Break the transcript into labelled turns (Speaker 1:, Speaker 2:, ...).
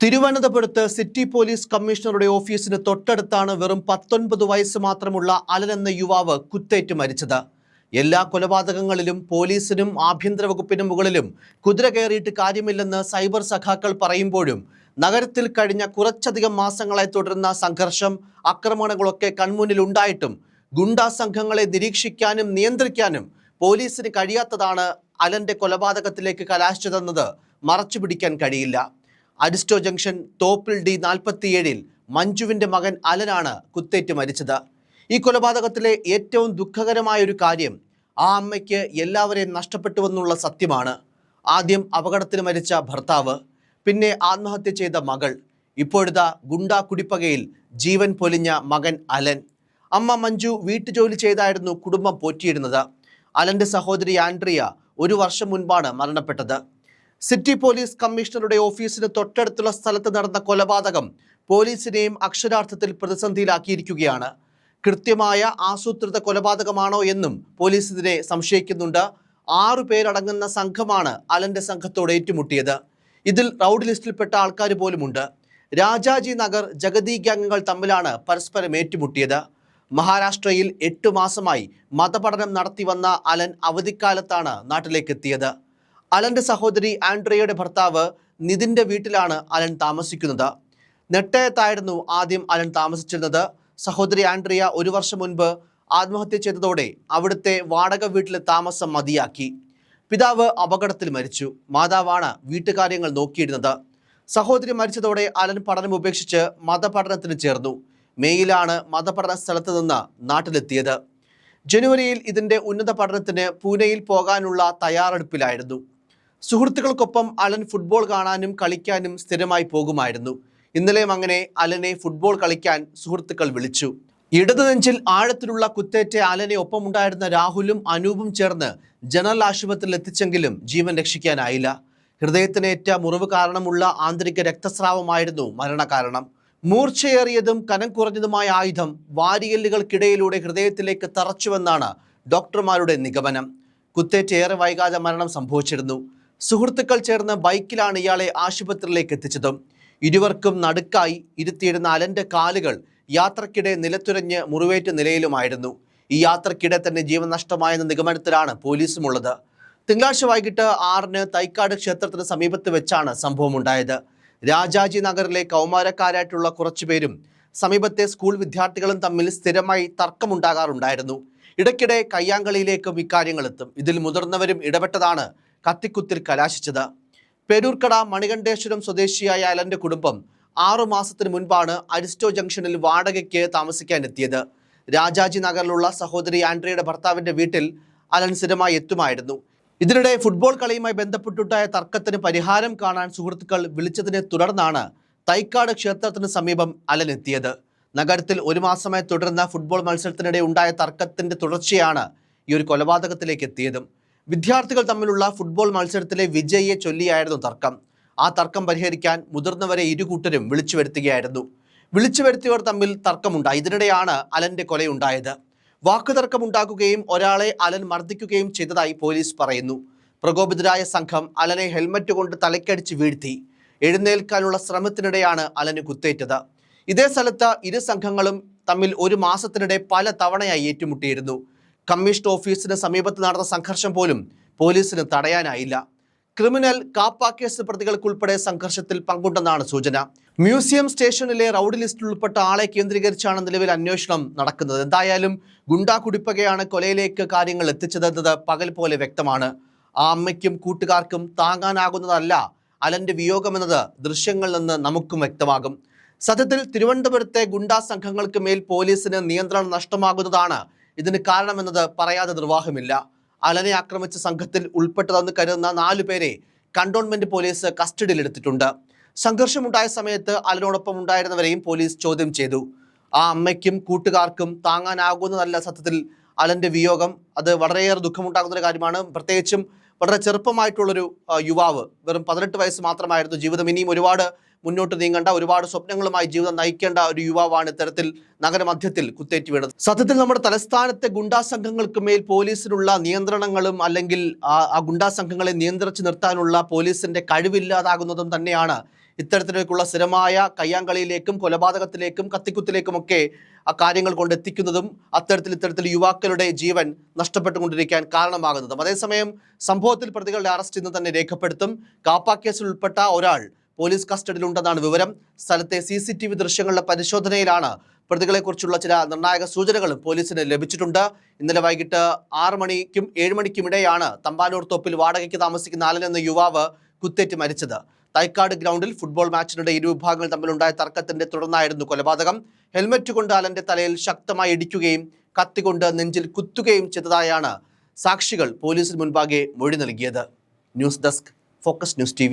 Speaker 1: തിരുവനന്തപുരത്ത് city police കമ്മീഷണറുടെ ഓഫീസിന് തൊട്ടടുത്താണ് വെറും പത്തൊൻപത് വയസ്സ് മാത്രമുള്ള അലൻ എന്ന യുവാവ് കുത്തേറ്റ് മരിച്ചത്. എല്ലാ കൊലപാതകങ്ങളിലും പോലീസിനും ആഭ്യന്തര വകുപ്പിനും മുകളിലും കുതിര കയറിയിട്ട് കാര്യമില്ലെന്ന് സൈബർ സഖാക്കൾ പറയുമ്പോഴും നഗരത്തിൽ കഴിഞ്ഞ കുറച്ചധികം മാസങ്ങളായി തുടരുന്ന സംഘർഷം ആക്രമണങ്ങളൊക്കെ കൺമുന്നിൽ ഉണ്ടായിട്ടും ഗുണ്ടാ സംഘങ്ങളെ നിരീക്ഷിക്കാനും നിയന്ത്രിക്കാനും പോലീസിന് കഴിയാത്തതാണ് അലന്റെ കൊലപാതകത്തിലേക്ക് കലാശിച്ചതെന്നത് മറച്ചുപിടിക്കാൻ കഴിയില്ല. അരിസ്റ്റോ ജംഗ്ഷൻ തോപ്പിൽ ഡി നാൽപ്പത്തിയേഴിൽ മഞ്ജുവിന്റെ മകൻ അലനാണ് കുത്തേറ്റ് മരിച്ചത്. ഈ കൊലപാതകത്തിലെ ഏറ്റവും ദുഃഖകരമായ ഒരു കാര്യം ആ അമ്മയ്ക്ക് എല്ലാവരെയും നഷ്ടപ്പെട്ടുവെന്നുള്ള സത്യമാണ്. ആദ്യം അപകടത്തിൽ മരിച്ച ഭർത്താവ് പിന്നെ ആത്മഹത്യ ചെയ്ത മകൾ ഇപ്പോഴത്തെ ഗുണ്ടാ കുടിപ്പകയിൽ ജീവൻ പൊലിഞ്ഞ മകൻ അലൻ. അമ്മ മഞ്ജു വീട്ടുജോലി ചെയ്തായിരുന്നു കുടുംബം പോറ്റിയിരുന്നത്. അലന്റെ സഹോദരി ആൻഡ്രിയ ഒരു വർഷം മുൻപാണ് മരണപ്പെട്ടത്. സിറ്റി പോലീസ് കമ്മീഷണറുടെ ഓഫീസിന് തൊട്ടടുത്തുള്ള സ്ഥലത്ത് നടന്ന കൊലപാതകം പോലീസിനെയും അക്ഷരാർത്ഥത്തിൽ പ്രതിസന്ധിയിലാക്കിയിരിക്കുകയാണ്. കൃത്യമായ ആസൂത്രിത കൊലപാതകമാണോ എന്നും പോലീസ് ഇതിനെ സംശയിക്കുന്നുണ്ട്. ആറു പേരടങ്ങുന്ന സംഘമാണ് അലന്റെ സംഘത്തോട് ഏറ്റുമുട്ടിയത്. ഇതിൽ റൗഡ് ലിസ്റ്റിൽപ്പെട്ട ആൾക്കാർ പോലുമുണ്ട്. രാജാജി നഗർ ജഗതി ഗ്യാങ്ങുകൾ തമ്മിലാണ് പരസ്പരം ഏറ്റുമുട്ടിയത്. മഹാരാഷ്ട്രയിൽ എട്ടു മാസമായി മതപഠനം നടത്തി വന്ന അലൻ അവധിക്കാലത്താണ് നാട്ടിലേക്ക് എത്തിയത് അലന്റെ സഹോദരി ആൻഡ്രിയയുടെ ഭർത്താവ് നിതിന്റെ വീട്ടിലാണ് അലൻ താമസിക്കുന്നത്. നെട്ടയത്തായിരുന്നു ആദ്യം അലൻ താമസിച്ചിരുന്നത്. സഹോദരി ആൻഡ്രിയ ഒരു വർഷം മുൻപ് ആത്മഹത്യ ചെയ്തതോടെ അവിടുത്തെ വാടക വീട്ടിലെ താമസം മതിയാക്കി. പിതാവ് അപകടത്തിൽ മരിച്ചു. മാതാവാണ് വീട്ടുകാര്യങ്ങൾ നോക്കിയിരുന്നത്. സഹോദരി മരിച്ചതോടെ അലൻ പഠനം ഉപേക്ഷിച്ച് മതപഠനത്തിന് ചേർന്നു. മേയിലാണ് മതപഠന സ്ഥലത്ത് നിന്ന് നാട്ടിലെത്തിയത്. ജനുവരിയിൽ ഇതിന്റെ ഉന്നത പഠനത്തിന് പൂനെയിൽ പോകാനുള്ള തയ്യാറെടുപ്പിലായിരുന്നു. സുഹൃത്തുക്കൾക്കൊപ്പം അലൻ ഫുട്ബോൾ കാണാനും കളിക്കാനും സ്ഥിരമായി പോകുമായിരുന്നു. ഇന്നലെയും അങ്ങനെ അലനെ ഫുട്ബോൾ കളിക്കാൻ സുഹൃത്തുക്കൾ വിളിച്ചു. ഇടതു നെഞ്ചിൽ ആഴത്തിലുള്ള കുത്തേറ്റ അലനെ ഒപ്പമുണ്ടായിരുന്ന രാഹുലും അനൂപും ചേർന്ന് ജനറൽ ആശുപത്രിയിൽ എത്തിച്ചെങ്കിലും ജീവൻ രക്ഷിക്കാനായില്ല. ഹൃദയത്തിനേറ്റ മുറിവ് കാരണമുള്ള ആന്തരിക രക്തസ്രാവമായിരുന്നു മരണകാരണം. മൂർച്ചയേറിയതും കനം കുറഞ്ഞതുമായ ആയുധം വാരിയല്ലുകൾക്കിടയിലൂടെ ഹൃദയത്തിലേക്ക് തറച്ചുവെന്നാണ് ഡോക്ടർമാരുടെ നിഗമനം. കുത്തേറ്റ് ഏറെ വൈകാതെ മരണം സംഭവിച്ചിരുന്നു. സുഹൃത്തുക്കൾ ചേർന്ന് ബൈക്കിലാണ് ഇയാളെ ആശുപത്രിയിലേക്ക് എത്തിച്ചത്. ഇരുവർക്കും നടുക്കായി ഇരുത്തിയിരുന്ന അലന്റെ കാലുകൾ യാത്രക്കിടെ നിലത്തുരഞ്ഞ് മുറിവേറ്റ നിലയിലുമായിരുന്നു. ഈ യാത്രക്കിടെ തന്നെ ജീവൻ നഷ്ടമായെന്ന നിഗമനത്തിലാണ് പോലീസുമുള്ളത്. തിങ്കളാഴ്ച വൈകിട്ട് ആറിന് തൈക്കാട് ക്ഷേത്രത്തിന് സമീപത്ത് വെച്ചാണ് സംഭവം ഉണ്ടായത് രാജാജി നഗറിലെ കൗമാരക്കാരായിട്ടുള്ള കുറച്ചുപേരും സമീപത്തെ സ്കൂൾ വിദ്യാർത്ഥികളും തമ്മിൽ സ്ഥിരമായി തർക്കമുണ്ടാകാറുണ്ടായിരുന്നു. ഇടയ്ക്കിടെ കയ്യാങ്കളിയിലേക്കും ഇക്കാര്യങ്ങളെത്തും. ഇതിൽ മുതിർന്നവരും ഇടപെട്ടതാണ് കത്തിക്കുത്തിൽ കലാശിച്ചത്. പേരൂർക്കട മണികണ്ഠേശ്വരം സ്വദേശിയായ അലന്റെ കുടുംബം ആറു മാസത്തിന് മുൻപാണ് അരിസ്റ്റോ ജംഗ്ഷനിൽ വാടകയ്ക്ക് താമസിക്കാൻ എത്തിയത് രാജാജി നഗറിലുള്ള സഹോദരി ആൻഡ്രിയയുടെ ഭർത്താവിന്റെ വീട്ടിൽ അലൻ സ്ഥിരമായി എത്തുമായിരുന്നു. ഇതിനിടെ ഫുട്ബോൾ കളിയുമായി ബന്ധപ്പെട്ടുണ്ടായ തർക്കത്തിന് പരിഹാരം കാണാൻ സുഹൃത്തുക്കൾ വിളിച്ചതിനെ തുടർന്നാണ് തൈക്കാട് ക്ഷേത്രത്തിന് സമീപം അലൻ എത്തിയത്. നഗരത്തിൽ ഒരു മാസമായി തുടർന്ന ഫുട്ബോൾ മത്സരത്തിനിടെ ഉണ്ടായ തർക്കത്തിന്റെ തുടർച്ചയാണ് ഈ ഒരു കൊലപാതകത്തിലേക്ക് എത്തിയതും. വിദ്യാർത്ഥികൾ തമ്മിലുള്ള ഫുട്ബോൾ മത്സരത്തിലെ വിജയിയെ ചൊല്ലിയായിരുന്നു തർക്കം. ആ തർക്കം പരിഹരിക്കാൻ മുതിർന്നവരെ ഇരുകൂട്ടരും വിളിച്ചു വരുത്തുകയായിരുന്നു. വിളിച്ചു വരുത്തിയവർ തമ്മിൽ തർക്കമുണ്ടായി. ഇതിനിടെയാണ് അലന്റെ കൊലയുണ്ടായത്. വാക്കുതർക്കമുണ്ടാക്കുകയും ഒരാളെ അലൻ മർദ്ദിക്കുകയും ചെയ്തതായി പോലീസ് പറയുന്നു. പ്രകോപിതരായ സംഘം അലനെ ഹെൽമറ്റ് കൊണ്ട് തലക്കടിച്ച് വീഴ്ത്തി. എഴുന്നേൽക്കാനുള്ള ശ്രമത്തിനിടെയാണ് അലന് കുത്തേറ്റത്. ഇതേ സ്ഥലത്ത് ഇരു സംഘങ്ങളും തമ്മിൽ ഒരു മാസത്തിനിടെ പല തവണയായി ഏറ്റുമുട്ടിയിരുന്നു. കമ്മീഷൻ ഓഫീസിന് സമീപത്ത് നടന്ന സംഘർഷം പോലും പോലീസിന് തടയാനായില്ല. ക്രിമിനൽ കാപ്പ കേസ് പ്രതികൾക്കുൾപ്പെടെ സംഘർഷത്തിൽ പങ്കുണ്ടെന്നാണ് സൂചന. മ്യൂസിയം സ്റ്റേഷനിലെ റൗഡ് ലിസ്റ്റിൽ ഉൾപ്പെട്ട ആളെ കേന്ദ്രീകരിച്ചാണ് നിലവിൽ അന്വേഷണം നടക്കുന്നത്. എന്തായാലും ഗുണ്ടാ കുടിപ്പകയാണ് കൊലയിലേക്ക് കാര്യങ്ങൾ എത്തിച്ചതെന്നത് പകൽ പോലെ വ്യക്തമാണ്. ആ അമ്മയ്ക്കും കൂട്ടുകാർക്കും താങ്ങാനാകുന്നതല്ല അലന്റെ വിയോഗമെന്നത് ദൃശ്യങ്ങളിൽ നിന്ന് നമുക്കും വ്യക്തമാകും. സത്യത്തിൽ തിരുവനന്തപുരത്തെ ഗുണ്ടാ സംഘങ്ങൾക്ക് മേൽ പോലീസിന് നിയന്ത്രണം നഷ്ടമാകുന്നതാണ് ഇതിന് കാരണമെന്നത് പറയാതെ നിർവാഹമില്ല. അലനെ ആക്രമിച്ച സംഘത്തിൽ ഉൾപ്പെട്ടതെന്ന് കരുതുന്ന നാലു പേരെ കണ്ടോൺമെന്റ് പോലീസ് കസ്റ്റഡിയിലെടുത്തിട്ടുണ്ട്. സംഘർഷമുണ്ടായ സമയത്ത് അലനോടൊപ്പം ഉണ്ടായിരുന്നവരെയും പോലീസ് ചോദ്യം ചെയ്തു. ആ അമ്മയ്ക്കും കൂട്ടുകാർക്കും താങ്ങാനാകുന്നതല്ല സത്യത്തിൽ അലന്റെ വിയോഗം. അത് വളരെയേറെ ദുഃഖമുണ്ടാകുന്ന ഒരു കാര്യമാണ്. പ്രത്യേകിച്ചും വളരെ ചെറുപ്പമായിട്ടുള്ളൊരു യുവാവ്. വെറും പതിനെട്ട് വയസ്സ് മാത്രമായിരുന്നു. ജീവിതം ഇനിയും ഒരുപാട് മുന്നോട്ട് നീങ്ങേണ്ട ഒരുപാട് സ്വപ്നങ്ങളുമായി ജീവിതം നയിക്കേണ്ട ഒരു യുവാവാണ് ഇത്തരത്തിൽ നഗരമധ്യത്തിൽ കുത്തേറ്റ് വീണത്. സത്യത്തിൽ നമ്മുടെ തലസ്ഥാനത്തെ ഗുണ്ടാ സംഘങ്ങൾക്ക് മേൽ പോലീസിനുള്ള നിയന്ത്രണങ്ങളും അല്ലെങ്കിൽ ആ ഗുണ്ടാ സംഘങ്ങളെ നിയന്ത്രിച്ചു നിർത്താനുള്ള പോലീസിന്റെ കഴിവില്ലാതാകുന്നതും തന്നെയാണ് ഇത്തരത്തിലേക്കുള്ള സ്ഥിരമായ കയ്യാങ്കളിയിലേക്കും കൊലപാതകത്തിലേക്കും കത്തിക്കുത്തിലേക്കുമൊക്കെ ആ കാര്യങ്ങൾ കൊണ്ട് എത്തിക്കുന്നതും അത്തരത്തിൽ ഇത്തരത്തിൽ യുവാക്കളുടെ ജീവൻ നഷ്ടപ്പെട്ടുകൊണ്ടിരിക്കാൻ കാരണമാകുന്നതും. അതേസമയം സംഭവത്തിൽ പ്രതികളുടെ അറസ്റ്റ് ഇന്ന് തന്നെ രേഖപ്പെടുത്തും. കാപ്പ കേസിൽ ഉൾപ്പെട്ട ഒരാൾ പോലീസ് കസ്റ്റഡിയിലുണ്ടെന്നാണ് വിവരം. സ്ഥലത്തെ സി സി ടി വി ദൃശ്യങ്ങളുടെ പരിശോധനയിലാണ്. പ്രതികളെക്കുറിച്ചുള്ള ചില നിർണായക സൂചനകളും പോലീസിന് ലഭിച്ചിട്ടുണ്ട്. ഇന്നലെ വൈകിട്ട് ആറ് മണിക്കും ഏഴ് മണിക്കും ഇടെയാണ് തമ്പാനൂർ തോപ്പിൽ വാടകയ്ക്ക് താമസിക്കുന്ന ആലൻ എന്ന യുവാവ് കുത്തേറ്റ് മരിച്ചത്. തൈക്കാട് ഗ്രൗണ്ടിൽ ഫുട്ബോൾ മാച്ചിനിടെ ഇരുവിഭാഗങ്ങൾ തമ്മിലുണ്ടായ തർക്കത്തിന്റെ തുടർന്നായിരുന്നു കൊലപാതകം. ഹെൽമറ്റ് കൊണ്ട് അലന്റെ തലയിൽ ശക്തമായി ഇടിക്കുകയും കത്തികൊണ്ട് നെഞ്ചിൽ കുത്തുകയും ചെയ്തതായാണ് സാക്ഷികൾ പോലീസിന് മുൻപാകെ മൊഴി നൽകിയത്. News desk focus news T